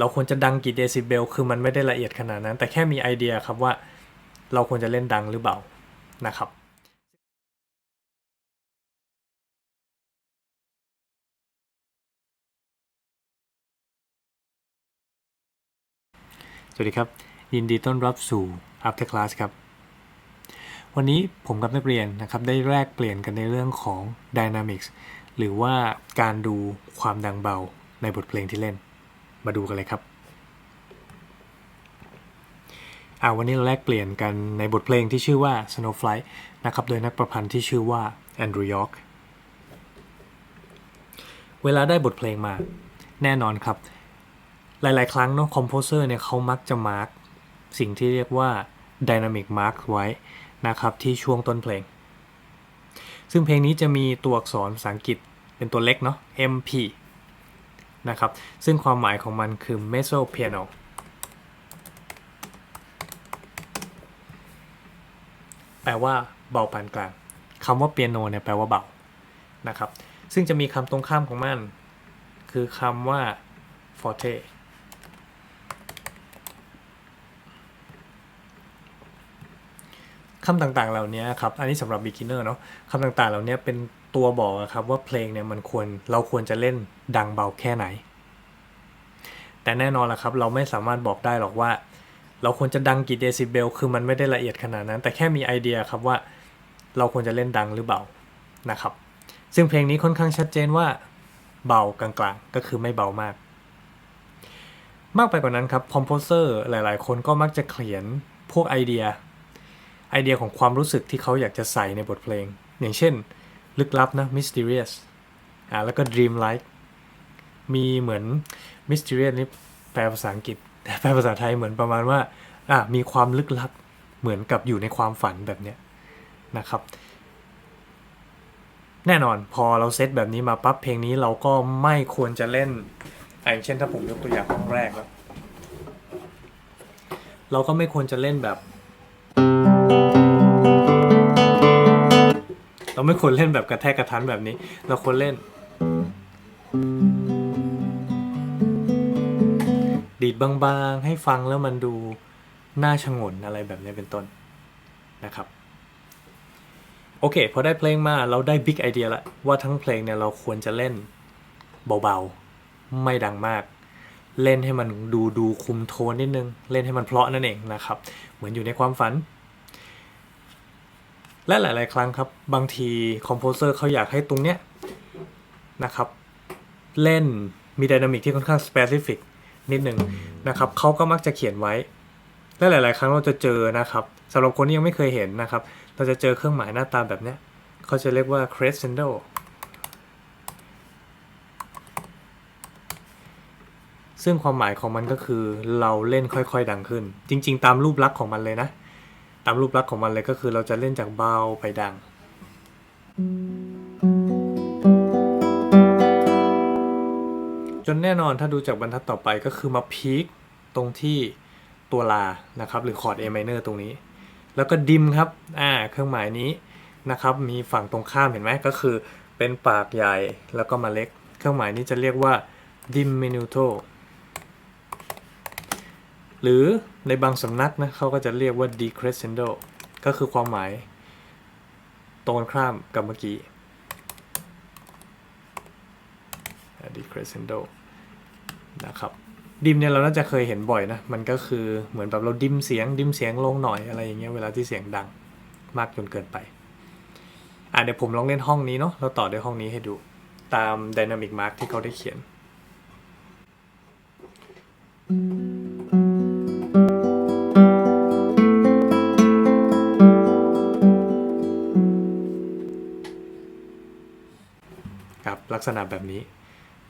เราควรจะดังกี่เดซิเบลคือมันไม่ได้ละเอียดขนาดนั้น แต่แค่มีไอเดียครับว่าเราควรจะเล่นดังหรือเปล่านะครับสวัสดีครับ ยินดีต้อนรับสู่ After Class ครับ วันนี้ผมกับนักเรียนนะครับได้แลกเปลี่ยนกันในเรื่องของ Dynamics หรือว่าการดูความดังเบาในบทเพลงที่เล่น มาดูกันเลยครับอ่าวันนี้เราแลกเปลี่ยนกันในบทเพลงที่ชื่อว่า Snowflake นะครับ โดยนักประพันธ์ที่ชื่อว่า Andrew York เวลาได้บทเพลงมาแน่นอนครับ หลาย ๆ ครั้งเนาะคอมโพเซอร์เนี่ยเขามักจะมาร์กสิ่งที่เรียกว่า Dynamic Mark ไว้นะครับที่ช่วงต้นเพลง ซึ่งเพลงนี้จะมีตัวอักษรภาษาอังกฤษเป็นตัวเล็กเนาะ MP นะครับ ซึ่งความหมายของมันคือ mezzo piano แปลว่าเบาปานกลางคำว่าเปียโนเนี่ยแปลว่าเบานะครับ ซึ่งจะมีคำตรงข้ามของมัน คือคำว่า forte คำต่างๆ เหล่านี้ครับอันนี้สำหรับ beginner เนาะคำต่างๆ เหล่านี้เป็นตัวบอกครับว่าเพลงเนี่ยมันควรเราควรจะเล่นดังเบาแค่ไหน แต่แน่นอนละครับ เราไม่สามารถบอกได้หรอกว่า เราควรจะดังกี่เดซิเบลคือมันไม่ได้ละเอียดขนาดนั้น แต่แค่มีไอเดียครับว่าเราควรจะเล่นดังหรือเบานะครับ ซึ่งเพลงนี้ค่อนข้างชัดเจนว่าเบากลางๆ ก็คือไม่เบามาก มากไปกว่านั้นครับคอมโพเซอร์หลายๆ คนก็มักจะเขียนพวกไอเดีย ไอเดียของความรู้สึกที่เขาอยากจะใส่ในบทเพลง อย่างเช่น ลึกลับนะ mysterious อ่าแล้วก็ dream like มีเหมือน mysterious นี่แปลภาษาอังกฤษแปลภาษาไทยเหมือนประมาณว่าอ่ามีความลึกลับเหมือนกับอยู่ในความฝันแบบเนี้ยนะครับ แน่นอนพอเราเซตแบบนี้มาปั๊บเพลงนี้เราก็ไม่ควรจะเล่นอย่างเช่นถ้าผมยกตัวอย่างห้องแรกแล้วเราก็ไม่ควรจะเล่นแบบ เราไม่ควรเล่นแบบกระแทกกระทันแบบนี้ เราควรเล่น ดีดบางๆ ให้ฟังแล้วมันดูน่าชงนอะไรแบบนี้เป็นต้นนะครับ โอเค พอได้เพลงมาเราได้บิ๊กไอเดียละว่าทั้งเพลงเนี่ยเราควรจะเล่นเบาๆ ไม่ดังมาก เล่นให้มันดูดูคุมโทนนิดนึง เล่นให้มันเพราะนั่นเองนะครับ เหมือนอยู่ในความฝัน และหลาย ๆ ครั้งครับ บางทีคอมโพเซอร์เขาอยากให้ตรงเนี้ยนะครับ เล่นมีไดนามิกที่ค่อนข้างสเปซิฟิกนิดหนึ่งนะครับเขาก็มักจะเขียนไว้ และหลาย ๆ ครั้งเราจะเจอนะครับสำหรับคนที่ยังไม่เคยเห็นนะครับ เราจะเจอเครื่องหมายหน้าตาแบบเนี้ยเขาจะเรียกว่า crescendo ซึ่งความหมายของมันก็คือเราเล่นค่อย ๆ ดังขึ้น จริง ๆ ตามรูปลักษณ์ของมันเลยนะ ตามรูปลักษณ์ของมันเลยก็คือเราจะเล่นจากเบาไปดัง จนแน่นอนถ้าดูจากบรรทัดต่อไปก็คือมาพีคตรงที่ตัวลานะครับหรือคอร์ด A minor ตรงนี้ แล้วก็ดิมครับอ่าเครื่องหมายนี้นะครับมีฝั่งตรงข้ามเห็นไหมก็คือเป็นปากใหญ่แล้วก็มาเล็ก เครื่องหมายนี้จะเรียกว่า diminuto หรือ ในบางสำนักนะเขาก็จะเรียกว่า decrescendo ก็คือความหมาย ตรงข้ามกับเมื่อกี้ decrescendo นะครับดิมเนี่ยเราน่าจะเคยเห็นบ่อยนะ มันก็คือเหมือนแบบเราดิมเสียงดิมเสียงลงหน่อยอะไรอย่างเงี้ยเวลาที่เสียงดังมากจนเกินไป อะเดี๋ยวผมลองเล่นห้องนี้เนาะแล้วต่อด้วยห้องนี้ให้ดูตาม Dynamic Mark ที่เขาได้เขียนครั ลักษณะแบบนี้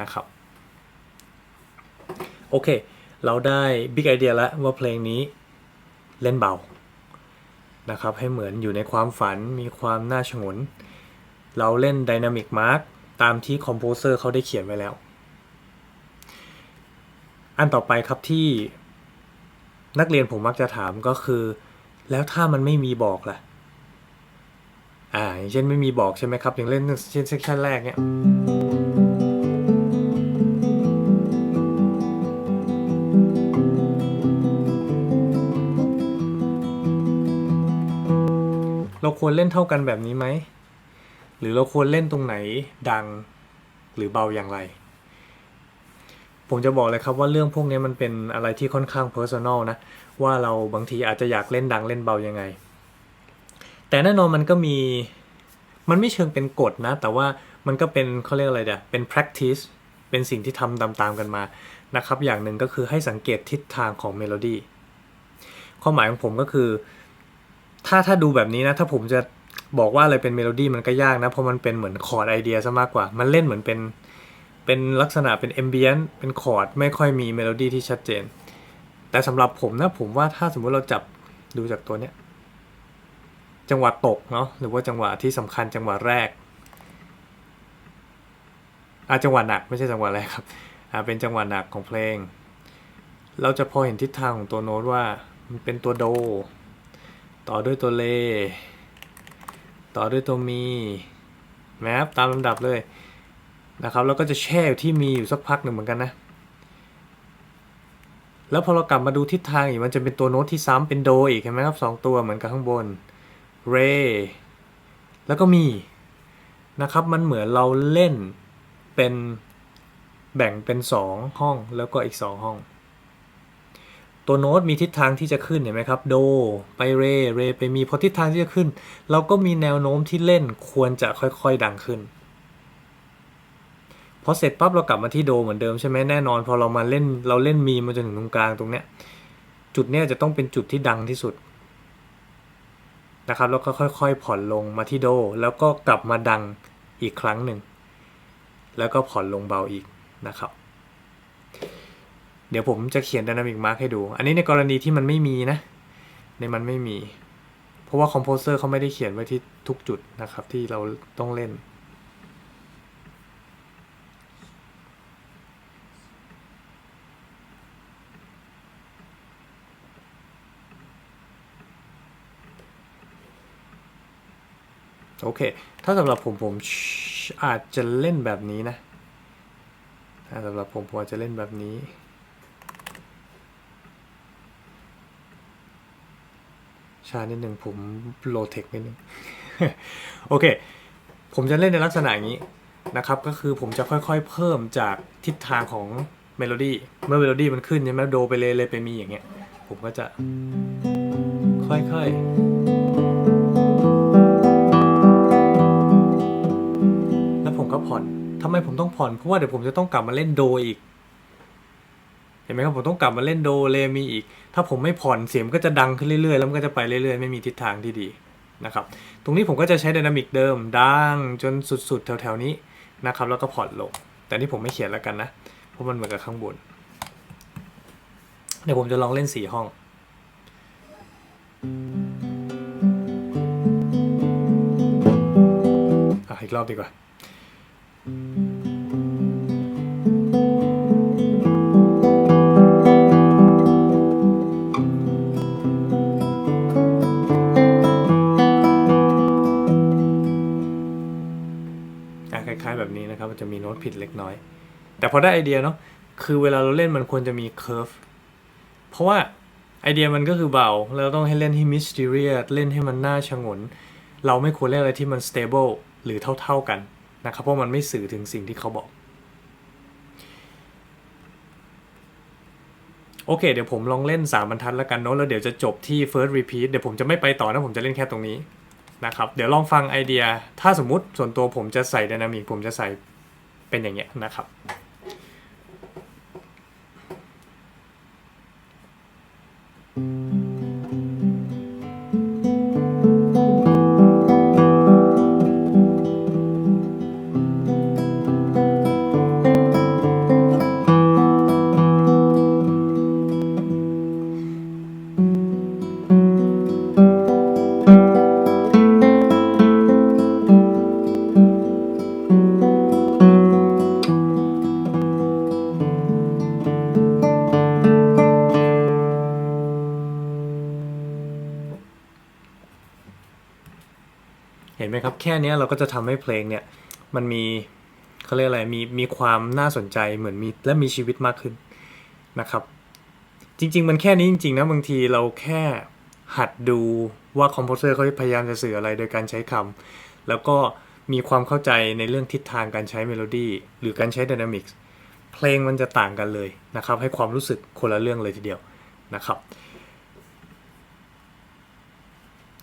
นะครับ โอเค เราได้บิ๊กไอเดียแล้วว่าเพลงนี้เล่นเบานะครับ ให้เหมือนอยู่ในความฝันมีความน่าชงน เราเล่น Dynamic Mark ตามที่คอมโพเซอร์เขาได้เขียนไว้แล้ว อันต่อไปครับที่นักเรียนผมมักจะถามก็คือ แล้วถ้ามันไม่มีบอกล่ะ อ่างเช่นไม่มีบอกใช่ไหมครับอย่างเล่นเช่นเซ็กชันแรกเนี่ยเราควรเล่นเท่ากันแบบนี้ไหม หรือเราควรเล่นตรงไหนดังหรือเบาอย่างไร ผมจะบอกเลยครับว่าเรื่องพวกนี้มันเป็นอะไรที่ค่อนข้างเพอร์ซันอลนะ ว่าเราบางทีอาจจะอยากเล่นดังเล่นเบายังไง แต่แน่นอนมันก็มีมันไม่เชิงเป็นกฎนะ แต่ว่ามันก็เป็นเขาเรียกอะไรเดี๋ยเป็น practice เป็นสิ่งที่ทำตามๆกันมานะครับ อย่างหนึ่งก็คือให้สังเกตทิศทางของเมโลดี้ความหมายของผมก็คือ ถ้าถ้าดูแบบนี้นะ ถ้าผมจะบอกว่าอะไรเป็นเมโลดี้มันก็ยากนะ เพราะมันเป็นเหมือนคอร์ดไอเดียซะมากกว่า มันเล่นเหมือนเป็นเป็นลักษณะเป็นแอมเบียนเป็นคอร์ดไม่ค่อยมีเมโลดี้ที่ชัดเจน แต่สำหรับผมนะผมว่าถ้าสมมุติเราจับดูจากตัวเนี้ย จังหวะตกเนาะหรือว่าจังหวะที่สำคัญจังหวะแรกอาจังหวะหนักไม่ใช่จังหวะแรกครับอาเป็นจังหวะหนักของเพลง เราจะพอเห็นทิศทางของตัวโน้ตว่ามันเป็นตัวโด ต่อด้วยตัวเล ต่อด้วยตัวมีแมปตามลำดับเลยนะครับแล้วก็จะแช่อยู่ที่มีอยู่สักพักหนึ่งเหมือนกันนะ แล้วพอเรากลับมาดูทิศทางอีกมันจะเป็นตัวโน้ตที่ซ้ำเป็นโดอีกเห็นไหมครับสองตัวเหมือนกับข้างบน เรแล้วก็มีนะครับ มันเหมือนเราเล่นเป็นแบ่งเป็น 2 ห้องแล้วก็อีก 2 ห้อง ตัวโน้ตมีทิศทางที่จะขึ้นเห็นไหมครับ โด ไปเร เร ไปมีพอทิศทางที่จะขึ้น เราก็มีแนวโน้มที่เล่นควรจะค่อยๆดังขึ้นพอเสร็จปั๊บเรากลับมาที่โดเหมือนเดิมใช่ไหมแน่นอนพอเรามาเล่นเราเล่นมีมาจนถึงตรงกลางตรงเนี้ยจุดเนี้ยจะต้องเป็นจุดที่ดังที่สุด นะครับแล้วก็ค่อยๆ ผ่อนลงมาที่โด แล้วก็กลับมาดังอีกครั้งหนึ่ง แล้วก็ผ่อนลงเบาอีกนะครับ เดี๋ยวผมจะเขียนไดนามิกมาร์กให้ดู อันนี้ในกรณีที่มันไม่มีนะ ในมันไม่มี เพราะว่าคอมโพเซอร์เขาไม่ได้เขียนไว้ที่ทุกจุดนะครับ ที่เราต้องเล่น โอเค ถ้าสำหรับผมผมอาจจะเล่นแบบนี้นะถ้าสำหรับผมผมอาจจะเล่นแบบนี้ชานิดหนึ่งผมโลเทคนิดหนึ่งโอเค ผมจะเล่นในลักษณะอย่างนี้นะครับ ก็คือผมจะค่อยๆ เพิ่มจากทิศทางของเมโลดี้เมื่อเมโลดี้มันขึ้นใช่ไหมโดไปเลยเลยไปมีอย่างเงี้ย ผมก็จะค่อยๆ ก็ผ่อนทำไมผมต้องผ่อน เพราะว่าเดี๋ยวผมจะต้องกลับมาเล่นโดอีก เห็นไหมครับผมต้องกลับมาเล่นโดเลมีอีก ถ้าผมไม่ผ่อนเสียงก็จะดังขึ้นเรื่อยๆ แล้วมันก็จะไปเรื่อยๆ ไม่มีทิศทางที่ดีนะครับ ตรงนี้ผมก็จะใช้ไดนามิกเดิมดังจนสุดๆ แถวๆนี้นะครับ แล้วก็ผ่อนลง แต่นี่ผมไม่เขียนแล้วกันนะ เพราะมันเหมือนกับข้างบน เดี๋ยวผมจะลองเล่นสี่ห้องอะอีกรอบดีกว่า คล้ายๆแบบนี้นะครับมันจะมีโน้ตผิดเล็กน้อย แต่พอได้ไอเดียเนาะคือเวลาเราเล่นมันควรจะมีเคอร์ฟเพราะว่าไอเดียมันก็คือเบาเราต้องให้เล่นให้มิส t ต r i o u s เล่นให้มันน่าชงน เราไม่ควรเล่นอะไรที่มัน stable หรือเท่าๆกัน นะครับเพราะมันไม่สื่อถึงสิ่งที่เขาบอกโอเค เดี๋ยวผมลองเล่น 3 บรรทัดแล้วกันเนาะแล้วเดี๋ยวจะจบที่ first repeat เดี๋ยวผมจะไม่ไปต่อนะผมจะเล่นแค่ตรงนี้นะครับเดี๋ยวลองฟังไอเดีย ถ้าสมมุติส่วนตัวผมจะใส่ dynamic ผมจะใส่เป็นอย่างเงี้ยนะครับเห็ นไหมครับ แค่นี้เราก็จะทำให้เพลงเนี่ยมันมีเขาเรียกอะไรมีมีความน่าสนใจเหมือนมีและมีชีวิตมากขึ้นนะครับ จริง ๆ มันแค่นี้จริง ๆ นะบางทีเราแค่หัดดูว่าคอมโพเซอร์เขาพยายามจะสื่ออะไรโดยการใช้คำแล้วก็มีความเข้าใจในเรื่องทิศทางการใช้เมโลดี้หรือการใช้ดินามิกส์เพลงมันจะต่างกันเลยนะครับ ให้ความรู้สึกคนละเรื่องเลยทีเดียวนะครับ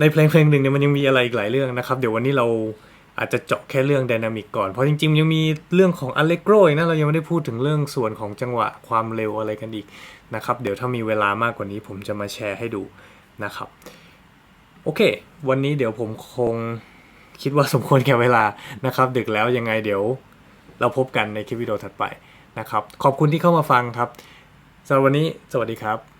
ในเพลงเพลงหนึ่งเนี่ยมันยังมีอะไรอีกหลายเรื่องนะครับ เดี๋ยววันนี้เราอาจจะเจาะแค่เรื่องดนามิกก่อน เพราะจริงๆ ยังมีเรื่องของ Allegro อีกนะ เรายังไม่ได้พูดถึงเรื่องส่วนของจังหวะความเร็วอะไรกันอีกนะครับ เดี๋ยวถ้ามีเวลามากกว่านี้ผมจะมาแชร์ให้ดูนะครับ โอเค วันนี้เดี๋ยวผมคงคิดว่าสมควรแก่เวลานะครับ ดึกแล้วยังไงเดี๋ยวเราพบกันในคลิปวิดีโอถัดไปนะครับ ขอบคุณที่เข้ามาฟังครับสำหรับวันนี้สวัสดีครับ